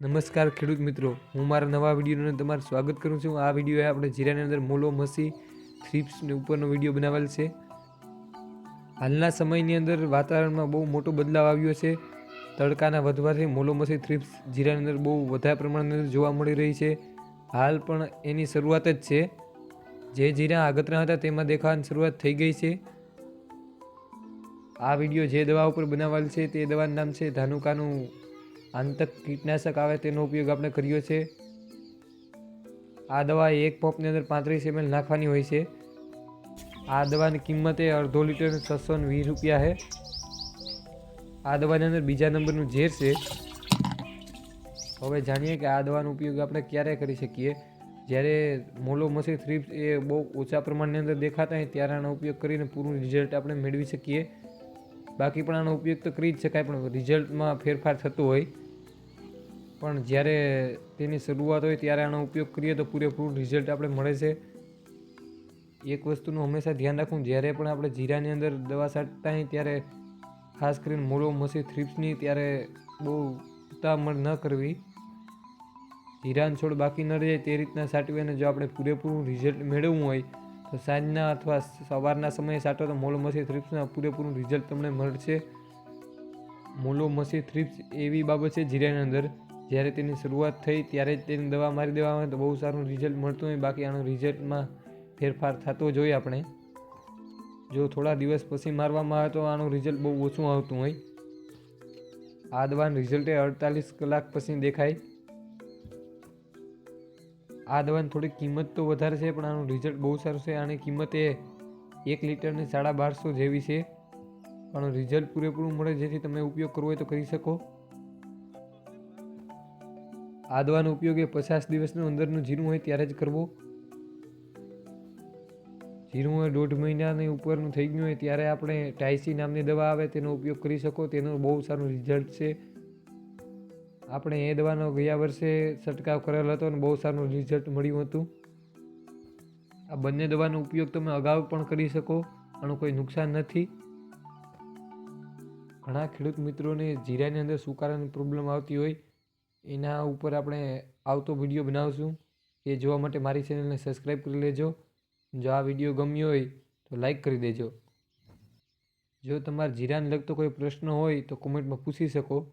નમસ્કાર ખેડૂત મિત્રો, હું મારા નવા વિડીયોને તમારું સ્વાગત કરું છું. આ વીડિયો આપણે જીરાની અંદર મોલો, મસી થ્રીપ્સને ઉપરનો વીડિયો બનાવેલ છે. હાલના સમયની અંદર વાતાવરણમાં બહુ મોટો બદલાવ આવ્યો છે. તડકાના વધવાથી મોલો, મસી, થ્રીપ્સ જીરાની અંદર બહુ વધારે પ્રમાણની અંદર જોવા મળી રહી છે. હાલ પણ એની શરૂઆત જ છે. જે જીરા આગતરા હતા તેમાં દેખાવાની શરૂઆત થઈ ગઈ છે. આ વીડિયો જે દવા ઉપર બનાવેલ છે તે દવાનું નામ છે ધાનુકાનું આંતક કીટનાશક આવે તેનો ઉપયોગ આપણે કર્યો છે. આ દવા એક પંપની અંદર પાંત્રીસ એમએલ નાખવાની હોય છે. આ દવાની કિંમત એ અડધો લીટર છસો વીસ રૂપિયા છે. આ દવાની અંદર બીજા નંબરનું ઝેર છે. હવે જાણીએ કે આ દવાનો ઉપયોગ આપણે ક્યારે કરી શકીએ? જ્યારે મોલો મસી થ્રીપ્સ એ બહુ ઓછા પ્રમાણની અંદર દેખાતા હોય ત્યારે આનો ઉપયોગ કરીને પૂરું રિઝલ્ટ આપણે મેળવી શકીએ. બાકી પણ આનો ઉપયોગ તો કરી જ શકાય, પણ રિઝલ્ટમાં ફેરફાર થતો હોય. પણ જ્યારે તેની શરૂઆત હોય ત્યારે આનો ઉપયોગ કરીએ તો પૂરેપૂરું રિઝલ્ટ આપણે મળે છે. એક વસ્તુનું હંમેશા ધ્યાન રાખવું, જ્યારે પણ આપણે જીરાની અંદર દવા છાંટતા હોય ત્યારે ખાસ કરીને મૂળો, મસી, થ્રીપ્સની ત્યારે બહુ ઉતામળ ન કરવી. જીરાન છોડ બાકી ન રહે તે રીતના છાંટવી અને જો આપણે પૂરેપૂરું રિઝલ્ટ મેળવવું હોય તો સાંજના અથવા સવારના સમયે સાટો તો મોલો મસી થ્રીપ્સના પૂરેપૂરું રિઝલ્ટ તમને મળશે. મોલો મસી થ્રીપ્સ એવી બાબત છે જીરાની અંદર, જ્યારે તેની શરૂઆત થઈ ત્યારે જ તેની દવા મારી દેવામાં આવે તો બહુ સારું રિઝલ્ટ મળતું હોય. બાકી આનો રિઝલ્ટમાં ફેરફાર થતો જોઈએ આપણે. જો થોડા દિવસ પછી મારવામાં આવે તો આનું રિઝલ્ટ બહુ ઓછું આવતું હોય. આ દવાનું રિઝલ્ટ અડતાલીસ કલાક પછી દેખાય. આ દવાની થોડી કિંમત તો વધારે છે, પણ આનું રિઝલ્ટ બહુ સારું છે. આની કિંમત એ એક લીટરને સાડા બારસો જેવી છે. પણ રિઝલ્ટ પૂરેપૂરું મળે, જેથી તમે ઉપયોગ કરવો હોય તો કરી શકો. આ દવાનો ઉપયોગ એ પચાસ દિવસનું અંદરનું જીરું હોય ત્યારે જ કરવો. જીરું હોય દોઢ મહિનાની ઉપરનું થઈ ગયું હોય ત્યારે આપણે ટાઈસી નામની દવા આવે, તેનો ઉપયોગ કરી શકો. તેનો બહુ સારું રિઝલ્ટ છે. આપણે એ દવાનો ગયા વર્ષે છંટકાવ કરેલો હતો અને બહુ સારું રિઝલ્ટ મળ્યું હતું. આ બંને દવાનો ઉપયોગ તમે અગાઉ પણ કરી શકો, આનું કોઈ નુકસાન નથી. ઘણા ખેડૂત મિત્રોને જીરાની અંદર સુકારાની પ્રોબ્લેમ આવતી હોય, એના ઉપર આપણે આવતો વીડિયો બનાવશું. એ જોવા માટે મારી ચેનલને સબસ્ક્રાઈબ કરી લેજો. જો આ વીડિયો ગમ્યો હોય, તો લાઈક કરી દેજો. જો તમારે જીરાને લગતો કોઈ પ્રશ્ન હોય, તો કોમેન્ટમાં પૂછી શકો.